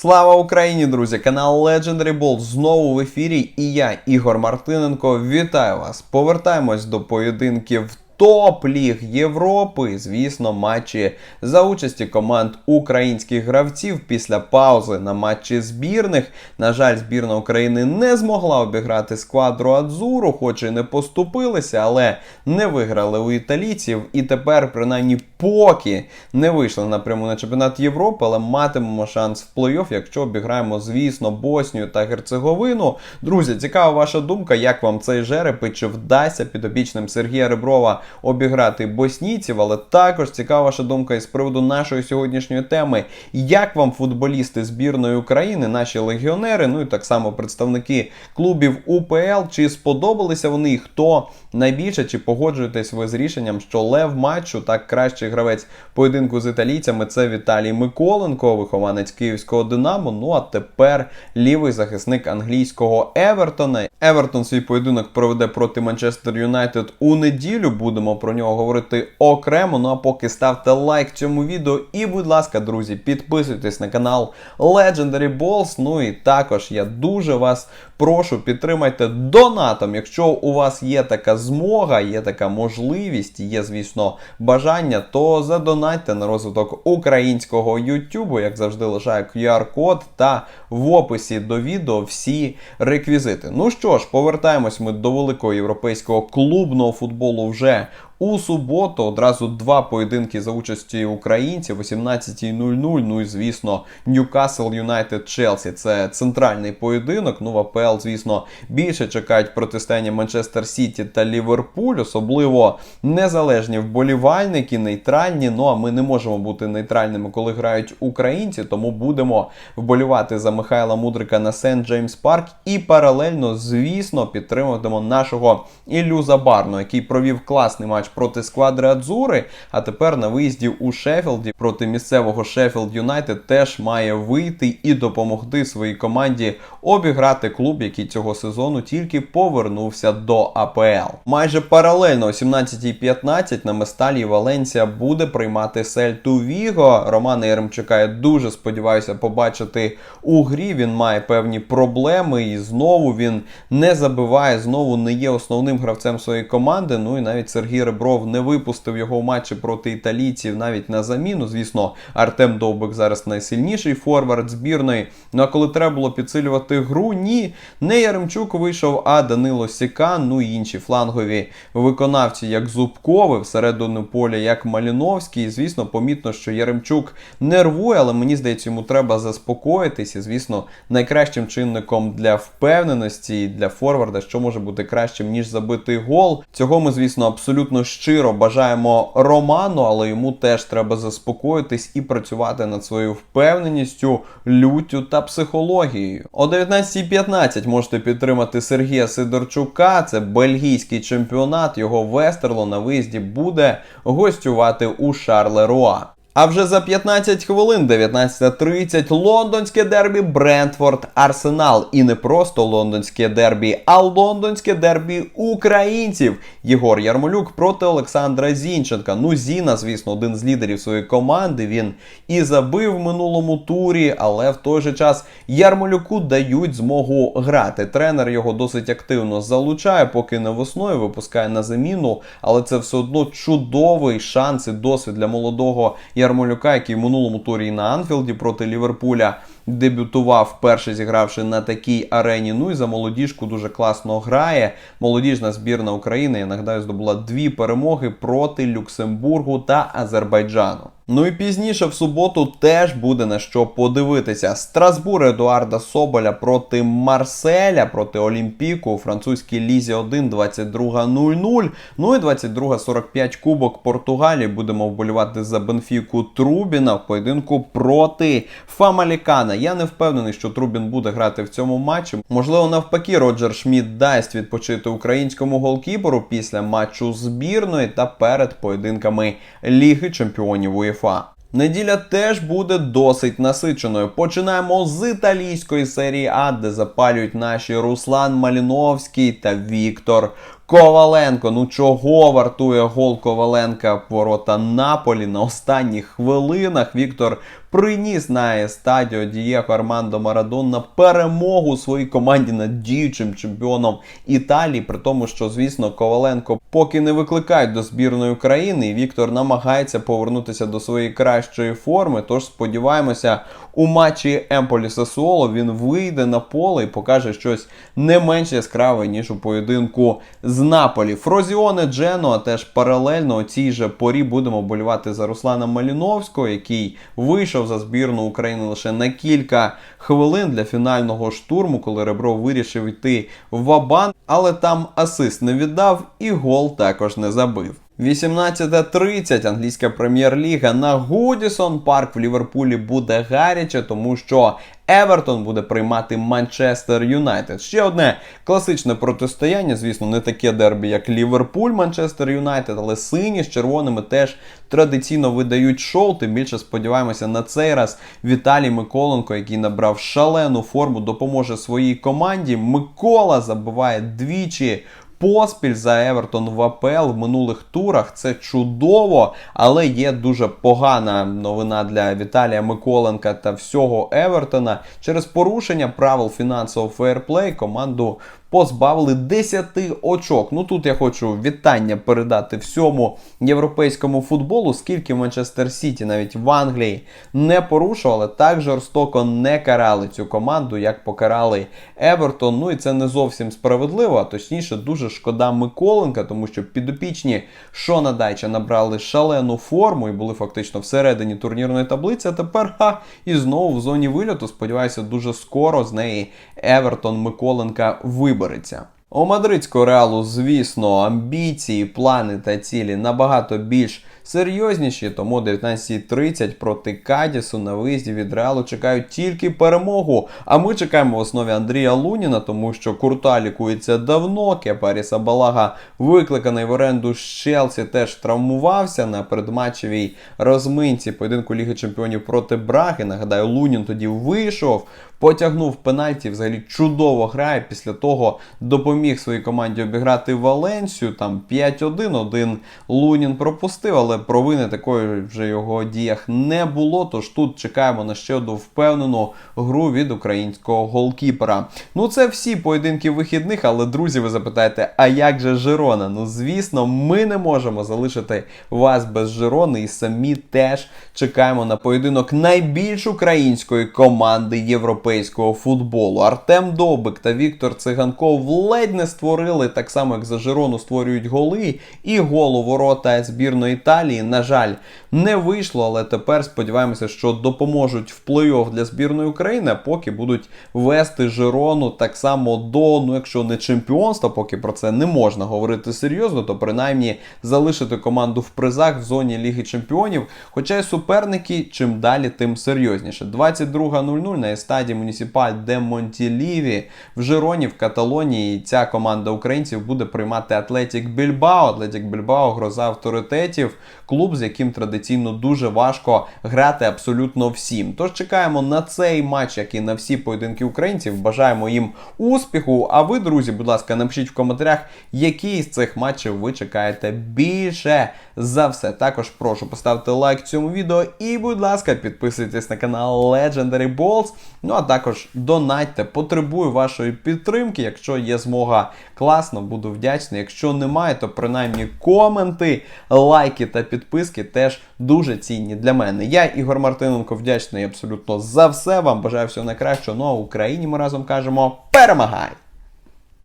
Слава Україні, друзі! Канал Legendary Ball знову в ефірі. І я, Ігор Мартиненко, вітаю вас. Повертаємось до поєдинків топ-ліг Європи. Звісно, матчі за участі команд українських гравців після паузи на матчі збірних. На жаль, збірна України не змогла обіграти сквадру Адзуру, хоч і не поступилися, але не виграли у італійців. І тепер, принаймні, поки не вийшли напряму на чемпіонат Європи, але матимемо шанс в плей-офф, якщо обіграємо, звісно, Боснію та Герцеговину. Друзі, цікава ваша думка, як вам цей жереб і чи вдасться підопічним Сергія Реброва обіграти боснійців, але також цікава ваша думка із приводу нашої сьогоднішньої теми. Як вам футболісти збірної України, наші легіонери, ну і так само представники клубів УПЛ, чи сподобалися вони хто найбільше, чи погоджуєтесь ви з рішенням, що лев матчу, так кращий гравець поєдинку з італійцями, це Віталій Миколенко, вихованець київського Динамо. Ну а тепер лівий захисник англійського Евертона. Евертон свій поєдинок проведе проти Манчестер Юнайтед у неділю. Будемо про нього говорити окремо. Ну а поки ставте лайк цьому відео. І, будь ласка, друзі, підписуйтесь на канал Legendary Balls. Ну і також я дуже вас прошу, підтримайте донатом. Якщо у вас є така змога, є така можливість, є, звісно, бажання, то задонатьте на розвиток українського Ютубу, як завжди, лишаю QR-код та в описі до відео всі реквізити. Ну що ж, повертаємось ми до великого європейського клубного футболу вже у суботу одразу два поєдинки за участі українців о 17.00. Ну і звісно, Ньюкасл Юнайтед Челсі. Це центральний поєдинок. Ну в АПЛ, звісно, більше чекають протистояння Манчестер Сіті та Ліверпуль, особливо незалежні вболівальники, нейтральні. Ну а ми не можемо бути нейтральними, коли грають українці, тому будемо вболівати за Михайла Мудрика на Сент Джеймс Парк і паралельно, звісно, підтримуватимемо нашого Іллю Забарно, який провів класний матч проти сквадри Адзури. А тепер на виїзді у Шеффілді проти місцевого Шеффілд Юнайтед теж має вийти і допомогти своїй команді обіграти клуб, який цього сезону тільки повернувся до АПЛ. Майже паралельно о 17.15 на Месталі Валенсія буде приймати Сельту Віго. Романа Яремчука я дуже сподіваюся побачити у грі. Він має певні проблеми, і знову він не забиває, знову не є основним гравцем своєї команди. Ну і навіть Сергій Ребров не випустив його в матчі проти італійців навіть на заміну. Звісно, Артем Довбик зараз найсильніший форвард збірної. Ну а коли треба було підсилювати гру, ні, не Яремчук вийшов, а Данило Сікан, ну і інші флангові виконавці, як Зубкови, всередину поля, як Маліновський. І, звісно, помітно, що Яремчук нервує, але мені здається, йому треба заспокоїтись. І, звісно, найкращим чинником для впевненості і для форварда, що може бути кращим, ніж забитий гол. Цього ми, звісно, абсолютно щиро бажаємо Роману, але йому теж треба заспокоїтись і працювати над своєю впевненістю, люттю та психологією. О 19.15 можете підтримати Сергія Сидорчука. Це бельгійський чемпіонат. Його Вестерло на виїзді буде гостювати у Шарлеруа. А вже за 15 хвилин, 19.30, лондонське дербі Брентфорд Арсенал. І не просто лондонське дербі, а лондонське дербі українців. Єгор Ярмолюк проти Олександра Зінченка. Ну, Зіна, звісно, один з лідерів своєї команди. Він і забив в минулому турі, але в той же час Ярмолюку дають змогу грати. Тренер його досить активно залучає, поки не весною випускає на заміну. Але це все одно чудовий шанс і досвід для молодого Ярмолюка, який в минулому турі на Анфілді проти Ліверпуля дебютував, вперше зігравши на такій арені. Ну і за молодіжку дуже класно грає. Молодіжна збірна України, я нагадаю, здобула дві перемоги проти Люксембургу та Азербайджану. Ну і пізніше в суботу теж буде на що подивитися. Страсбур Едуарда Соболя проти Марселя, проти Олімпіку у французькій лізі 1 22.00. Ну і 22.45 Кубок Португалії. Будемо вболівати за Бенфіку Трубіна в поєдинку проти Фамалікана. Я не впевнений, що Трубін буде грати в цьому матчі. Можливо, навпаки, Роджер Шміт дасть відпочити українському голкіперу після матчу збірної та перед поєдинками Ліги Чемпіонів УЄФА. Неділя теж буде досить насиченою. Починаємо з італійської серії А, де запалюють наші Руслан Маліновський та Віктор Коваленко. Ну чого вартує гол Коваленка ворота Наполі на останніх хвилинах? Віктор приніс на стадіо Дієго Армандо Марадон на перемогу своїй команді над діючим чемпіоном Італії, при тому, що, звісно, Коваленко поки не викликають до збірної України, і Віктор намагається повернутися до своєї кращої форми. Тож сподіваємося, у матчі Емполі Сасуоло він вийде на поле і покаже щось не менш яскраве, ніж у поєдинку з Наполі. Фрозіоне Джено теж паралельно у цій же порі будемо болювати за Руслана Маліновського, який вийшов за збірну України лише на кілька хвилин для фінального штурму, коли Ребро вирішив йти в Вабан, але там асист не віддав і гол також не забив. 18.30 англійська прем'єр-ліга на Гудісон Парк в Ліверпулі буде гаряче, тому що Евертон буде приймати Манчестер Юнайтед. Ще одне класичне протистояння, звісно, не таке дербі, як Ліверпуль, Манчестер Юнайтед, але сині з червоними теж традиційно видають шоу. Тим більше сподіваємося на цей раз Віталій Миколенко, який набрав шалену форму, допоможе своїй команді. Микола забиває двічі. Поспіль за Евертон в АПЛ в минулих турах це чудово, але є дуже погана новина для Віталія Миколенка та всього Евертона. Через порушення правил фінансового фейерплей команду позбавили 10 очок. Ну тут я хочу вітання передати всьому європейському футболу, скільки Манчестер Сіті навіть в Англії не порушували, так жорстоко не карали цю команду, як покарали Евертон. Ну і це не зовсім справедливо, а точніше, дуже шкода Миколенка, тому що підопічні Шона Дайча набрали шалену форму і були фактично всередині турнірної таблиці. А тепер ха, і знову в зоні вильоту. Сподіваюся, дуже скоро з неї Евертон Миколенка вибереться. У мадридського реалу, звісно, амбіції, плани та цілі набагато більш серйозніші, тому о 19.30 проти Кадісу на виїзді від реалу чекають тільки перемогу. А ми чекаємо в основі Андрія Луніна, тому що Курта лікується давно. Кепарі Сабалага, викликаний в оренду з Челсі, теж травмувався на передматчевій розминці поєдинку Ліги Чемпіонів проти Браги. Нагадаю, Лунін тоді вийшов. Потягнув пенальті, взагалі чудово грає. Після того допоміг своїй команді обіграти Валенсію. Там 5-1, один Лунін пропустив, але провини такої вже його діях не було. Тож тут чекаємо на ще одну впевнену гру від українського голкіпера. Ну, це всі поєдинки вихідних, але друзі, ви запитаєте, а як же Жирона? Ну, звісно, ми не можемо залишити вас без Жирони і самі теж чекаємо на поєдинок найбільш української команди європейського футболу. Артем Довбик та Віктор Циганков ледь не створили, так само як за Жирону створюють голи. І гол у ворота збірної Італії, на жаль, не вийшло, але тепер сподіваємося, що допоможуть в плей-офф для збірної України, поки будуть вести Жирону так само до, ну якщо не чемпіонства, поки про це не можна говорити серйозно, то принаймні залишити команду в призах в зоні Ліги Чемпіонів. Хоча й суперники чим далі, тим серйозніше. 22.00 на естаді Муніципаль де Монтіліві в Жироні в Каталонії. Ця команда українців буде приймати Атлетік Більбао. Атлетік Більбао гроза авторитетів, клуб, з яким традиційно дуже важко грати абсолютно всім. Тож чекаємо на цей матч, як і на всі поєдинки українців. Бажаємо їм успіху. А ви, друзі, будь ласка, напишіть в коментарях, який з цих матчів ви чекаєте більше за все. Також прошу поставити лайк цьому відео і, будь ласка, підписуйтесь на канал Legendary Balls. Ну а також донатьте, потребую вашої підтримки. Якщо є змога, класно, буду вдячний. Якщо немає, то принаймні коменти, лайки та підписки теж дуже цінні для мене. Я, Ігор Мартиненко, вдячний абсолютно за все. Вам бажаю всього найкращого. Ну а Україні ми разом кажемо перемагай!